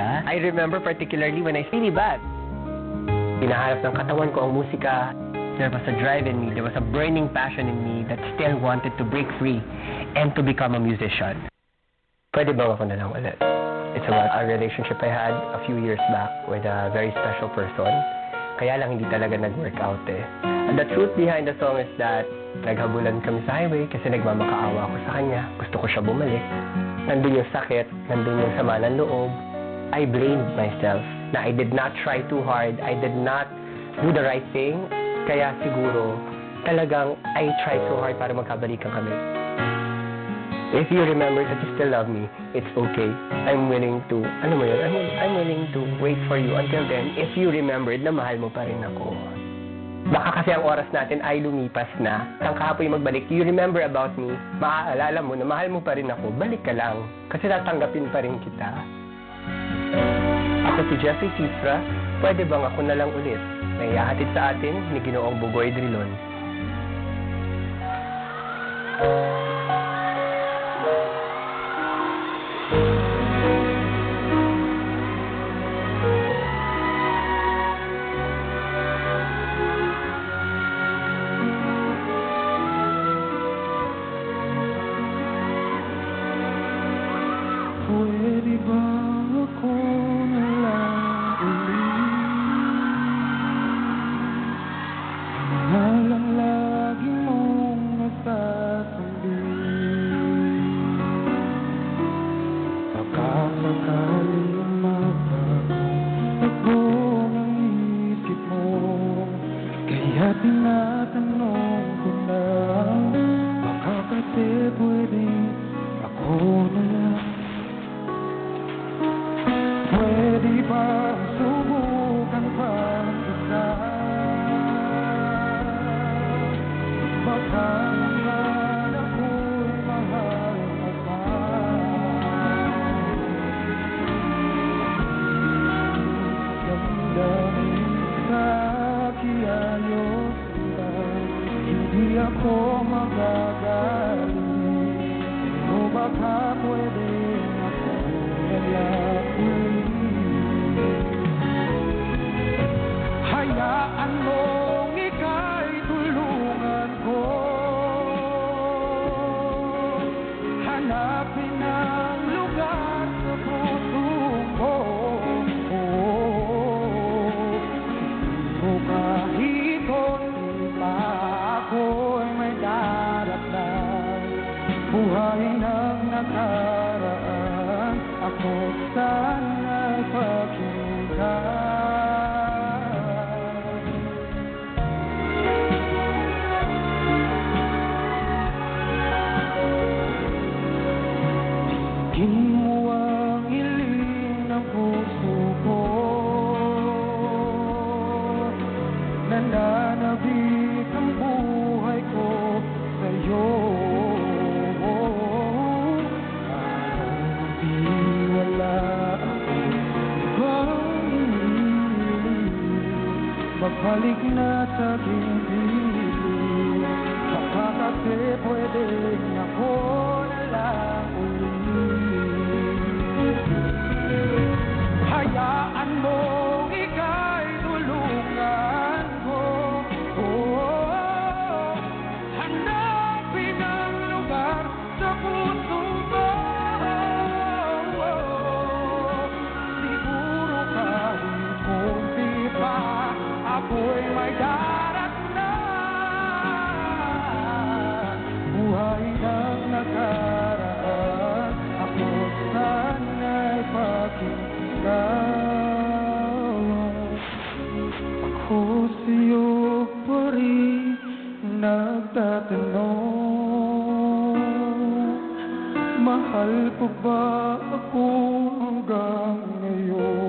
I remember particularly when I really bad. Hinahanap ng katawan ko ang musika. There was a drive in me. There was a burning passion in me that still wanted to break free and to become a musician. Pwede bang ako na lang ulit? It's about a relationship I had a few years back with a very special person. Kaya lang hindi talaga nag-work out eh. And the truth behind the song is that naghabulan kami sa highway kasi nagmamakaawa ako sa kanya. Gusto ko siya bumalik. Nandun yung sakit, nandun yung sama ng loob. I blamed myself na I did not try too hard. I did not do the right thing. Kaya siguro talagang I tried so hard para magkabalikan kami. If you remember that you still love me, it's okay. I'm willing to, ano mo yun, I'm, I'm willing to wait for you until then. If you remembered na mahal mo pa rin ako. Baka kasi ang oras natin ay lumipas na. Ang kahapoy magbalik, you remember about me, maaalala mo na mahal mo pa rin ako, balik ka lang. Kasi tatanggapin pa rin kita. Ako si Jeffrey Cifra, pwede bang ako na lang ulit? Na ihahatid sa atin ni Ginoong Bugoy Drilon. Pwede ba ako na Hindi ako magagaling Pero Magbalik na sa gilid mahal pa ba ako hanggang ngayon?